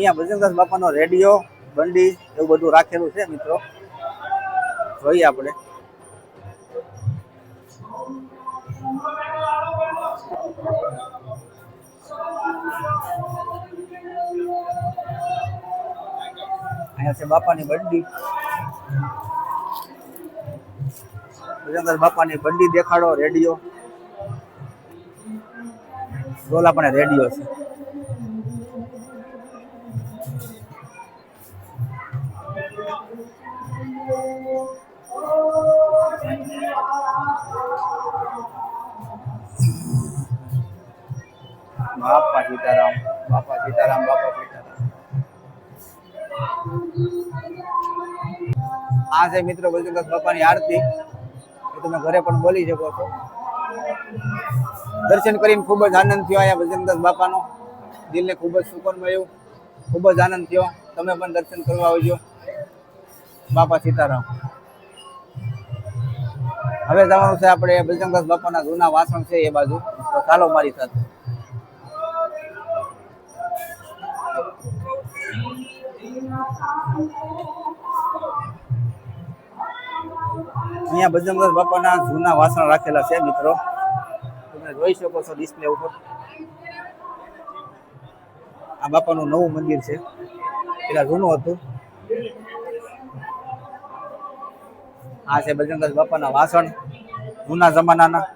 અહીંયા ભજનદાસ બાપાનો રેડિયો, બંડી એવું બધું રાખેલું છે મિત્રો. જોઈએ આપણે. અહીંયા છે બાપાની બંડી. ભજનદાસ બાપાની બંડી દેખાડો, રેડિયો. રોલા પણ રેડિયો છે. બાપા સીતારામ બાપા સીતારામ બાપા સીતારામ. આ છે મિત્રો બલચંદાસ બાપાની આરતી. એ તમે ઘરે પણ બોલી શકો છો. દર્શન કરીને ખૂબ જ આનંદ થયો અહીંયા ભજનદાસ બાપાનો. દિલને ખૂબ જ સુકન મળ્યું. ખૂબ જ આનંદ થયો. તમે પણ દર્શન કરવા આવજો. બાપા સીતારામ. હવે જવાનું છે આપણે ભજનદાસ બાપાના જૂના વાસણ છે એ બાજુ. તો ચાલો મારી સાથે. અહીંયા બજરંગદાસ બાપાના જૂના વાસણ રાખેલા છે, મિત્રો. તમે જોઈ શકો છો ડિસ્પ્લે ઉપર. આ બાપાનું નવું મંદિર છે. પેલા જૂનું હતું. આ છે બજરંગદાસ બાપાના વાસણ, જૂના જમાનાના.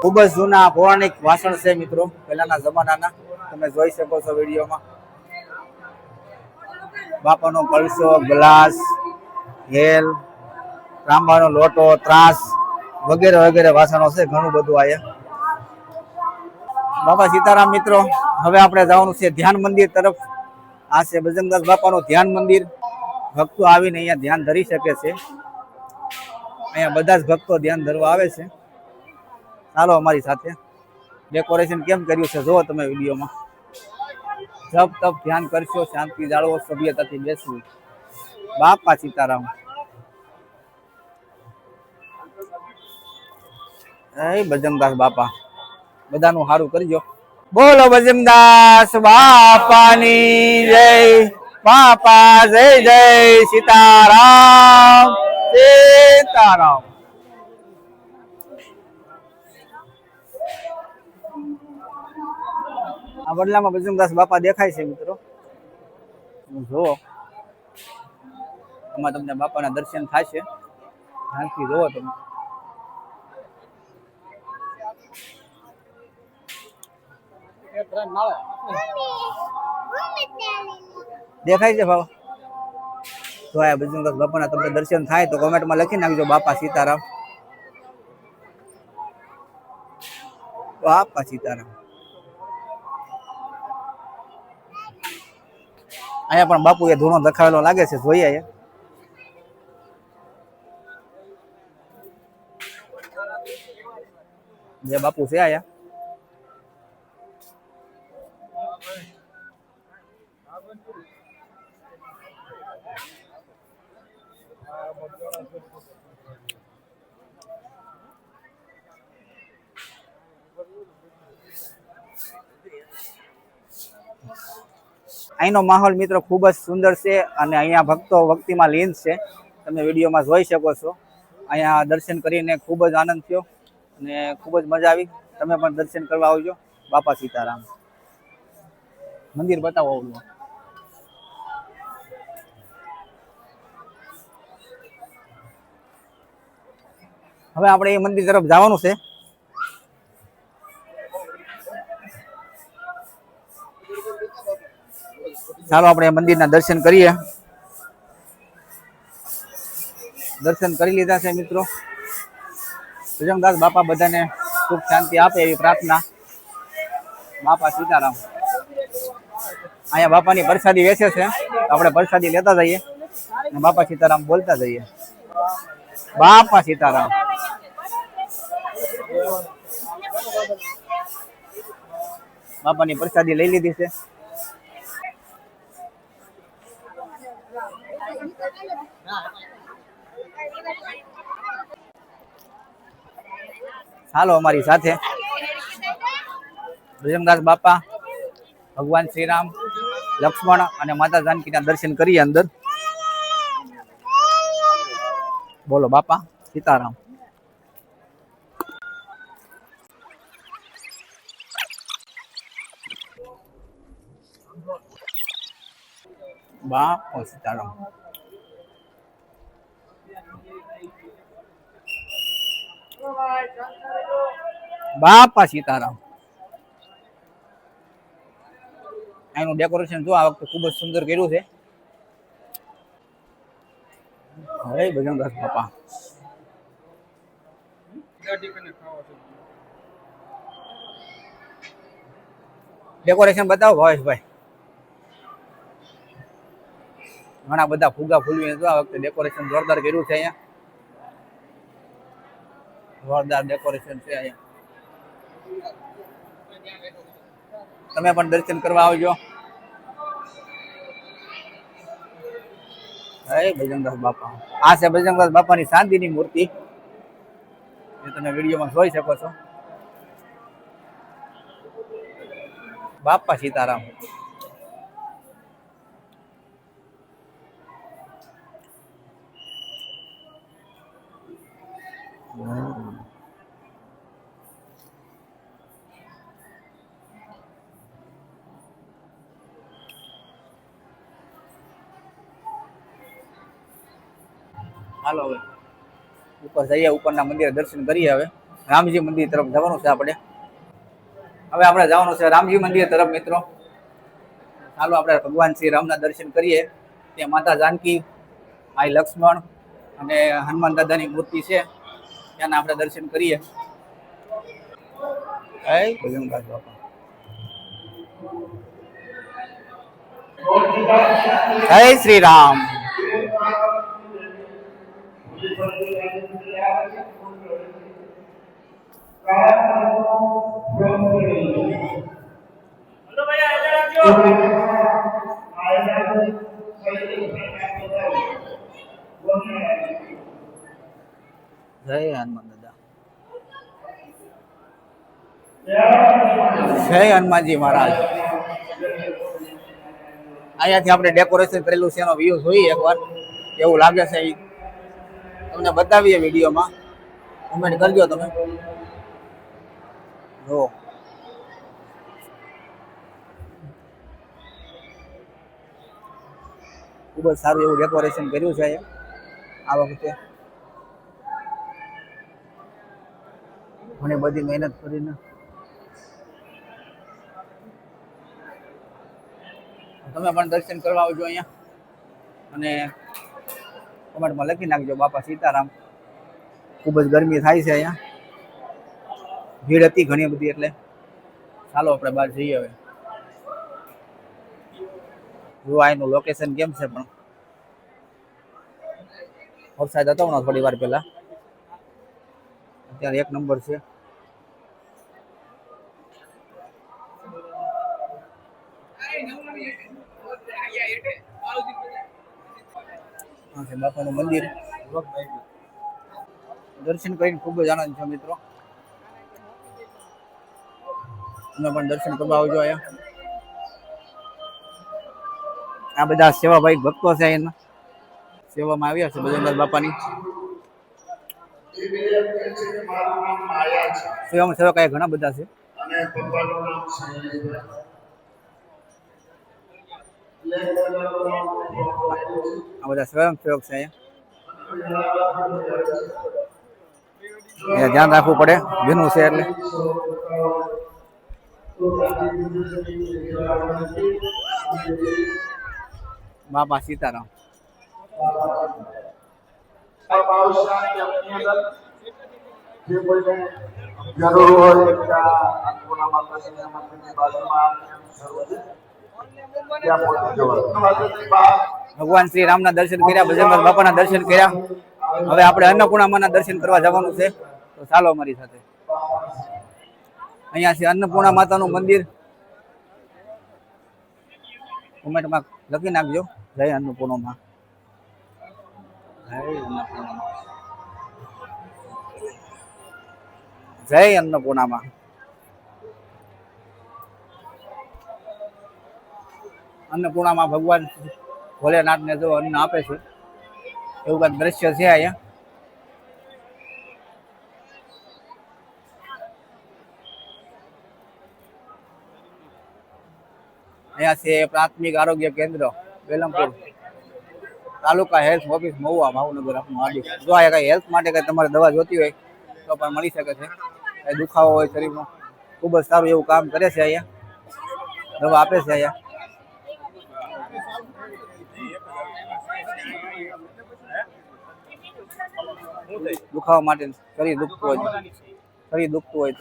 ખૂબ જ જૂના પૌરાણિક વાસણ છે, મિત્રો, પહેલાના જમાનાના. તમે જોઈ શકો છો વિડીયોમાં. બાપાનો કળશો ગ્લાસ હેલ તાંબાનો લોટો, ત્રાસ વગેરે વગેરે વાસણો છે, ઘણું બધું આયા બાપા સીતારામ મિત્રો, હવે આપણે જવાનું છે ધ્યાન મંદિર તરફ. આ છે બજરંગદાસ બાપાનું ધ્યાન મંદિર. ભક્તો આવીને અહીંયા ધ્યાન ધરી શકે છે. અહીંયા બધા જ ભક્તો ધ્યાન ધરવા આવે છે. ચાલો અમારી સાથે. ડેકોરેશન કેમ કર્યું છે? જુઓ તમે વિડીયોમાં. જપ તપ ધ્યાન કરશો, શાંતિ જાળવો, સભ્યતાથી બેસવું. બાપા સીતારામ. એ બાપા, બધાનું સારું કરજો. બોલો બજરંગદાસ બાપાની જય, બાપા જય જય સીતારામ. સીતારામ. આ વડલામાં બજરંગદાસ બાપા દેખાય છે મિત્રો. જુઓ. આમાં તમને બાપાના દર્શન થશે ધ્યાનથી જુઓ તમે. દેખાય છે ભાવ? તો આ બજરંગદાસ બાપાના તમને દર્શન થાય તો કોમેન્ટમાં લખી નાખજો બાપા સીતારામ. બાપા સીતારામ. અહીંયા પણ બાપુ એ ધૂણો દખાવેલો લાગે છે જોઈએ અહીંયા. જે બાપુ છે આયા અહીંનો માહોલ મિત્રો ખૂબ જ સુંદર છે અને અહીંયા ભક્તો ભક્તિમાં લીન છે. તમે વિડીયોમાં જોઈ શકો છો. અહીંયા દર્શન કરીને ખૂબ જ આનંદ થયો અને ખૂબ જ મજા આવી. તમે પણ દર્શન કરવા આવજો. બાપા સીતારામ. મંદિર બતાવો આવડું હવે આપણે એ મંદિર તરફ જવાનું છે. ચાલો આપણે મંદિરના દર્શન કરીએ. દર્શન કરી લીધા છે મિત્રો. ભજનદાસ બાપા બધાને સુખ શાંતિ આપે એવી પ્રાર્થના. બાપા સીતારામ. અહીંયા બાપાની પ્રસાદી વેચે છે. આપણે પ્રસાદી લેતા જઈએ. અને બાપા સીતારામ બોલતા જઈએ. બાપા સીતારામ. બાપાની પ્રસાદી લઈ લીધી છે. ચાલો અમારી સાથે. ભજનદાસ બાપા, ભગવાન શ્રીરામ, લક્ષ્મણ અને માતા જાનકીના દર્શન કરીએ અંદર. બોલો, બાપા, સીતારામ. બાપો, સીતારામ. બાપા સીતારામ. એનું ડેકોરેશન જો આ વખતે ખૂબ જ સુંદર કર્યું છે. હરે બજરંગદાસ બાપા. ડેકોરેશન બતાવો ભાવેશભાઈ. ઘણા બધા ફુગા ફૂલવીને જો આ વખતે ડેકોરેશન જોરદાર કર્યું છે અહીંયા. જોરદાર ડેકોરેશન છે અહીંયા. તમે પણ દર્શન કરવા આવજો. હે બાપા. આ છે બજરંગદાસ બાપાની શાંતિની મૂર્તિ. એ તમે વિડીયોમાં જોઈ શકો છો. બાપા સીતારામ. હાલો હવે. ઉપર જઈએ, ઉપરના મંદિરે દર્શન કરીએ હવે. રામજી મંદિર તરફ જવાનું છે આપણે. હવે આપણે જવાનું છે રામજી મંદિર તરફ, મિત્રો. ચાલો આપણે ભગવાન શ્રી રામના દર્શન કરીએ. ત્યાં માતા જાનકી, ભાઈ લક્ષ્મણ અને હનુમાન દાદાની મૂર્તિ છે. ત્યાંના આપણે દર્શન કરીએ. જય શ્રી રામ. જય હનુમાન દાદા જય હનુમાનજી મહારાજ અહીંયાથી આપણે ડેકોરેશન કરેલું છે, એનો વ્યૂ જોઈએ એકવાર. કેવું લાગે છે એ તમને બતાવીએ વિડીયોમાં. કમેન્ટ કરજો તમે. જો. ખૂબ જ સારું એવું ડેકોરેશન કર્યું છે આ વખતે. ઘણી બધી મહેનત કરીને. તમે પણ દર્શન કરવા આવજો અહીંયા. અને કમેન્ટમાં લખી નાખજો, બાપા સીતારામ. ખૂબ જ ગરમી થાય છે અહીંયા. ભીડ હતી ઘણી બધી એટલે. ચાલો આપણે બહાર જઈએ હવે. જો આ એનું લોકેશન કેમ છે પણ. વરસાદ હતો હમણાં થોડી વાર પહેલા. અત્યારે એક નંબર છે. છે, બાપાનું મંદિર. દર્શન કરીને ખૂબ જ આનંદ છે, મિત્રો. તમે પણ દર્શન કરવા આવજો અહીંયા. આ બધા સેવાભાઈ ભક્તો છે એના સેવામાં આવ્યા છે બજરંગદાસ બાપાની. સેવામાં સેવક અહીંયા ઘણા બધા છે અને પપ્પાનું નામ છે આ બધા સ્વયંસેવક છે અહીંયા ધ્યાન રાખવું પડે જૂનું છે એટલે બાપા સીતારામ જરૂર હોય એટલા અન્નપૂર્ણા માતાજીના મંદિરની બાજુમાં જરૂર ભગવાન શ્રી રામના દર્શન કર્યા બજરંગ બાપાના દર્શન કર્યા. હવે આપણે અન્નપૂર્ણામાના દર્શન કરવા જવાનું છે. તો ચાલો અમારી સાથે. અહીંયા છે અન્નપૂર્ણા માતાનું મંદિર. કોમેન્ટમાં લખી નાખજો. જય અન્નપૂર્ણામાં. જય અન્નપૂર્ણામાં. અન્નપૂર્ણામાં ભગવાન ભોલેનાથને જો અન્ન આપે છે, એવું કંઈક દ્રશ્ય છે અહીંયા? અહીંયા છે પ્રાથમિક આરોગ્ય કેન્દ્ર, વેલમપુર. તાલુકા હેલ્થ ઓફિસ, મહુવા, ભાવનગર, આપનું આદિ જો આ કાંઈ હેલ્થ માટે કઈ તમારે દવા જોતી હોય, તો પણ મળી શકે છે. કાંઈ દુખાવો હોય શરીરમાં, ખૂબ જ સારું એવું કામ કરે છે અહીંયા. દવા આપે છે અહીંયા. દુખાવા માટે કરી દુખતું હોય કરી દુખતું હોય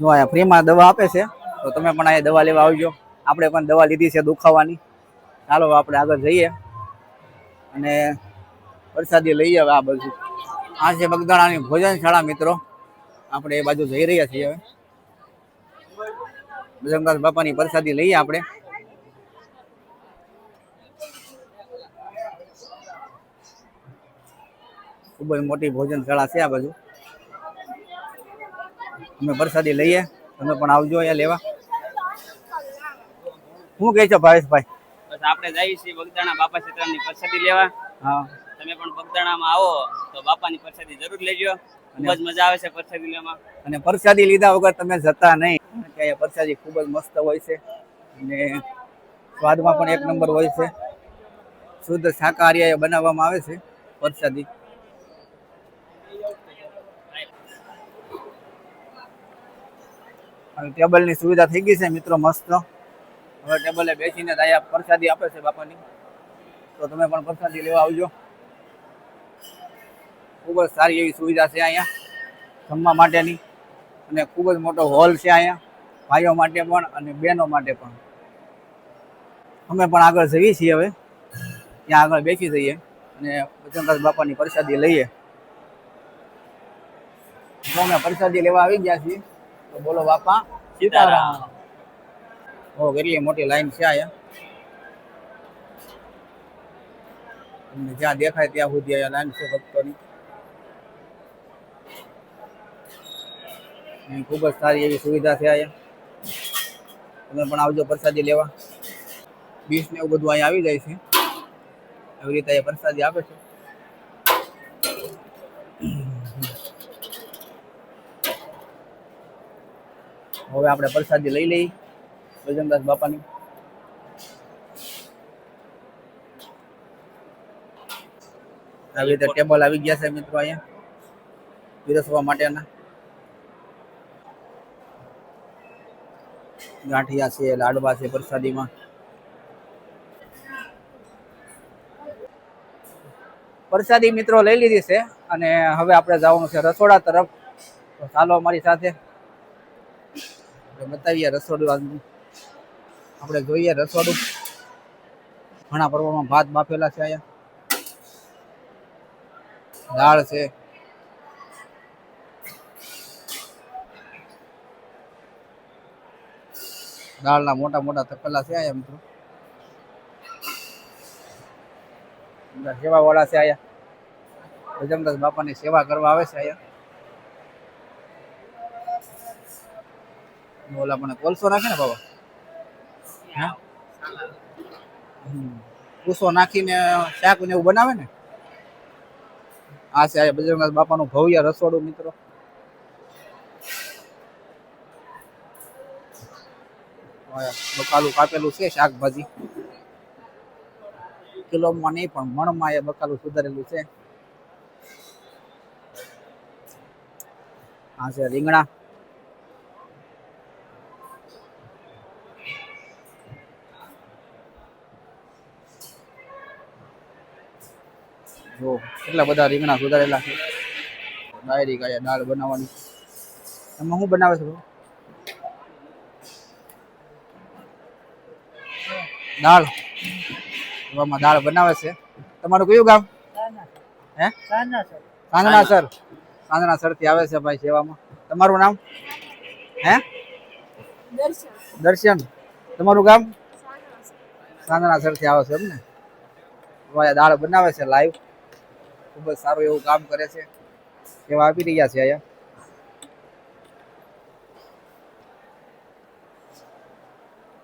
જો અહીંયા ફ્રીમાં દવા આપે છે, તો તમે પણ અહીંયા દવા લેવા આવજો. આપણે પણ દવા લીધી છે દુખાવાની. ચાલો આપણે આગળ જઈએ. અને વરસાદી લઈએ આવે આ બધું આ છે બગદાણાની ભોજનશાળા મિત્રો. આપણે એ બાજુ જઈ રહ્યા છીએ હવે. બજરંગદાસ બાપાની પ્રસાદી લઈએ આપણે. ખૂબ જ મોટી ભોજનશાળા છે આ બાજુ. અમે પ્રસાદી લઈએ તમે પણ આવજો અહીંયા લેવા. શું કહે છો ભાવેશભાઈ? બસ આપણે જઈએ છીએ બગદાણા બાપા સીતારામની પ્રસાદી લેવા. હા. તમે પણ બગદાણામાં આવો તો બાપાની પ્રસાદી જરૂર લેજો. ખૂબ જ મજા આવે છે પ્રસાદી લેવામાં અને પ્રસાદી લીધા વગર તમે જતા નહીં. કે અહીંયા પ્રસાદી ખૂબ જ મસ્ત હોય છે. અને સ્વાદમાં પણ એક નંબર હોય છે. શુદ્ધ શાકાહારી અહીંયા બનાવવામાં આવે છે પ્રસાદી અને ટેબલની સુવિધા થઈ ગઈ છે મિત્રો મસ્ત. હવે ટેબલે બેસીને જ અહીંયા પ્રસાદી આપે છે બાપાની. તો તમે પણ પ્રસાદી લેવા આવજો. ખૂબ જ સારી એવી સુવિધા છે અહીંયા જમવા માટેની. અને ખૂબ જ મોટો હોલ છે અહીંયા ભાઈઓ માટે પણ અને બહેનો માટે પણ. અમે પણ આગળ જઈએ છીએ હવે. ત્યાં આગળ બેસી જઈએ અને વચનદાસ બાપાની પ્રસાદી લઈએ. અમે પ્રસાદી લેવા આવી ગયા છીએ તો બોલો બાપા. સીતારામ. ઓ કેટલી મોટી લાઈન છે અહીંયા. તમને જ્યાં દેખાય ત્યાં સુધી અહીંયા લાઈન છે ભક્તોની. ખૂબ જ સારી એવી સુવિધા છે અહીંયા. તમે પણ આવજો પ્રસાદી લેવા. બીસ ને એવું બધું અહીંયા આવી જાય છે. એવી રીતે અહીંયા પ્રસાદી આપે છે. હવે આપણે પ્રસાદી લઈ લઈ બજરંગદાસ બાપાની. આવી રીતે ટેબલ આવી ગયા છે મિત્રો અહીંયા. પીરસવા માટેના. ગાંઠિયા છે, લાડવા છે પ્રસાદીમાં. પ્રસાદી મિત્રો લઈ લીધી છે અને હવે આપણે જવાનું છે રસોડા તરફ. તો ચાલો અમારી સાથે. બતાવીએ રસોડું આપણે જોઈએ રસોડું. ઘણા પ્રમાણમાં ભાત બાફેલા છે અહીંયા. દાળ છે. દાળના મોટા મોટા તપેલા છે મિત્રો. બધા સેવા વાળા છે આયા. ભજનદાસ બાપાની સેવા કરવા આવે છે આયા. ઓલા પણ કોલસો નાખે ને બાબા? કુસો નાખીને શાક ને એવું બનાવે ને? આ છે આયા બજરંગદાસ બાપાનું ભવ્ય રસોડું મિત્રો. બકાલું કાપેલું છે શાકભાજી. કિલોમાં નહીં, પણ મણમાં એ બકાલું સુધારેલું છે. આ છે રીંગણા. જો, કેટલા બધા રીંગણા સુધારેલા છે. ડાયરી ગયા, દાળ બનાવવાની. એમાં શું બનાવે છે? દાળ. એવામાં દાળ બનાવે છે. તમારું કયું ગામ? હે? સાંજના સર સાંજના સરથી આવે છે ભાઈ સેવામાં. તમારું નામ? હે? દર્શન. તમારું ગામ? સાંજના સરથી આવે છે એમને દાળ બનાવે છે લાઈવ ખૂબ જ સારું એવું કામ કરે છે. સેવા આપી રહ્યા છે અહીંયા.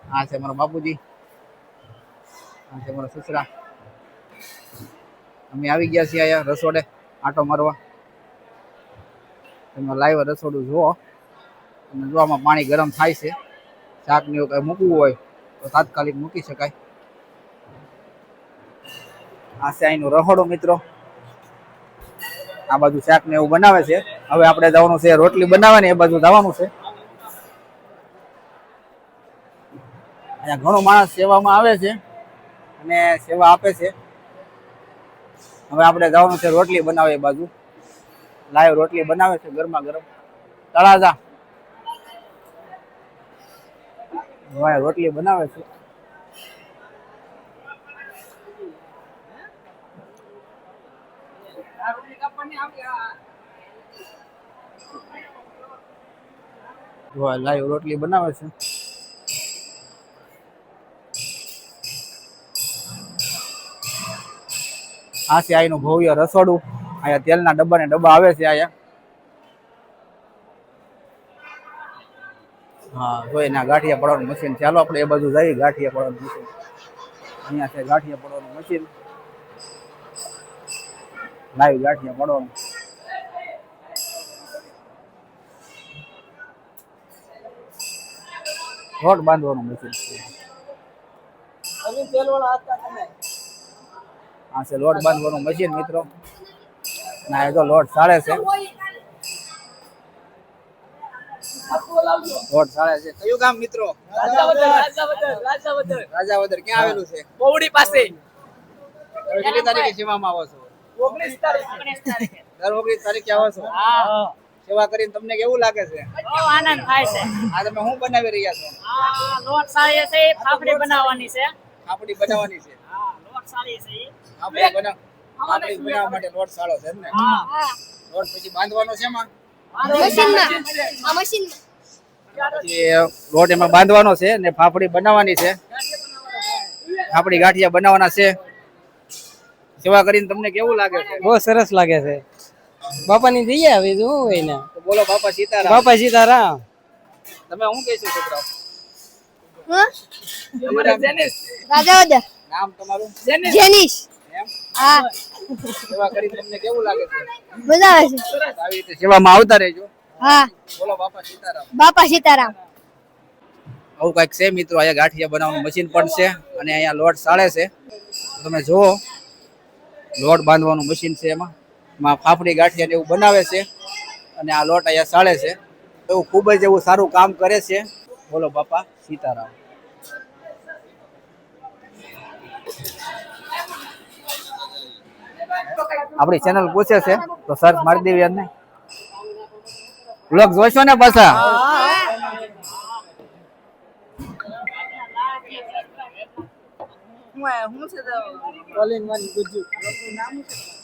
હા છે મારા બાપુજી. આ સસરા. અમે આવી ગયા છીએ અહીંયા રસોડે, આટો મારવા. તમે લાઈવ રસોડું જુઓ. અને જોવામાં પાણી ગરમ થાય છે. શાક ને એવું કંઈ મૂકવું હોય તો તાત્કાલિક મૂકી શકાય. આ છે અહીંનું રહોડો, મિત્રો. આ બાજુ શાક ને એવું બનાવે છે. હવે આપણે જવાનું છે રોટલી બનાવવાની, એ બાજુ જવાનું છે. અહીંયા ઘણો માણસ સેવામાં આવે છે. અને સેવા આપે છે. હવે આપણે જવાનું છે રોટલી બનાવે એ બાજુ. લાઈવ રોટલી બનાવે છે ગરમા ગરમ. તળાજા. હવે રોટલી બનાવે છે. લાઈવ રોટલી બનાવે છે. આ છે અહીંનું ભવ્ય રસોડું. અહીંયા તેલના ડબ્બા ને ડબ્બા આવે છે અહીંયા. હા જો એના ગાંઠિયા પડવાનું મશીન ચાલો આપણે એ બાજુ જઈએ, ગાંઠિયા પડવાનું મશીન અહીંયા છે ગાંઠિયા પડવાનું મશીન લાઈવ ગાંઠિયા પડવાનું. રોડ બાંધવાનું મશીન આ છે લોટ બાંધવાનું મશીન મિત્રો. ના એ તો લોટ સાડે છે. લોટ સાળે છે. કયું ગામ મિત્રો? રાજાવદર. ક્યાં આવેલું છે? કોવડી પાસે. કેટલી તારીખે સેવામાં આવો છો? ઓગણીસ તારીખ. દર ઓગણીસ તારીખે આવો છો? સેવા કરીને તમને કેવું લાગે છે? આનંદ થાય છે. આ તમે શું બનાવી રહ્યા છો? આ લોટ સાળી છે ફાફડી બનાવવાની છે. ફાફડી બનાવવાની છે. હા લોટ સાળી છે ઈ. બના આપણે બનાવવા માટે લોટ સાળો છે ને હા. લોટ પછી બાંધવાનો છે એમાં? મશીનમાં. આ મશીનમાં. પછી લોટ એમાં બાંધવાનો છે ને ફાફડી બનાવવાની છે. ફાફડી ગાંઠિયા બનાવવાના છે. સેવા કરીને તમને કેવું લાગે છે? બહુ સરસ લાગે છે. બાપાની જઈએ હવે શું હોય ને. બોલો બાપા સીતારામ. બાપા સીતારામ. તમે શું કહેશો છોકરાઓ? હા? નામ તમારું? જેનિશ. હા. સેવા કરીને તમને કેવું લાગે છે? મજા આવે છે. આવી રીતે સેવામાં આવતા રહેજો. હા. બોલો બાપા સીતારામ. બાપા સીતારામ. આવું કંઈક છે મિત્રો અહીંયા ગાંઠિયા બનાવવાનું મશીન પણ છે અને અહીંયા લોટ સાળે છે. તમે જુઓ લોટ બાંધવાનું મશીન છે એમાં. ફાફડી ગાંઠિયા એવું બનાવે છે અને આ લોટ અહીંયા સાળે છે. એવું ખૂબ જ એવું સારું કામ કરે છે. બોલો બાપા સીતારામ. આપણી ચેનલ પૂછે છે તો સર્ચ મારી દેવી એમને. બ્લોગ જોશો ને પાછા?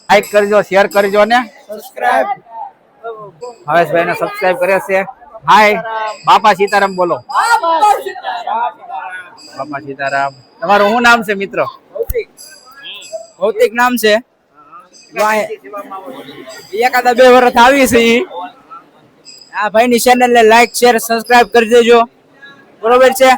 લાઈક કરજો શેર કરજો ને. સબસ્ક્રાઇબ હવેશભાઈ ને સબસ્ક્રાઇબ કરે છે. હાય બાપા સીતારામ બોલો. બાપા સીતારામ. તમારું શું નામ છે મિત્ર? ભૌતિક નામ છે? એકાદા બે વર્ષ આવી છે આ ભાઈ ની ચેનલ ને લાઈક શેર સબસ્ક્રાઇબ કરી દેજો. બરોબર છે.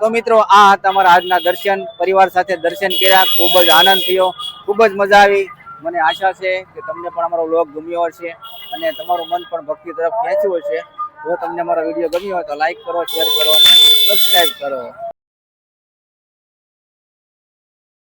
તો મિત્રો, આ હતા અમારા આજના દર્શન, પરિવાર સાથે દર્શન કર્યા. ખૂબ જ આનંદ થયો. ખૂબ જ મજા આવી. મને આશા છે કે તમને પણ અમારો લોક ગમ્યો હશે અને તમારું મન પણ ભક્તિ તરફ ખેંચ્યું હશે. જો તમને અમારો વીડિયો ગમ્યો હોય તો લાઈક કરો શેર કરો અને સબસ્ક્રાઈબ કરો.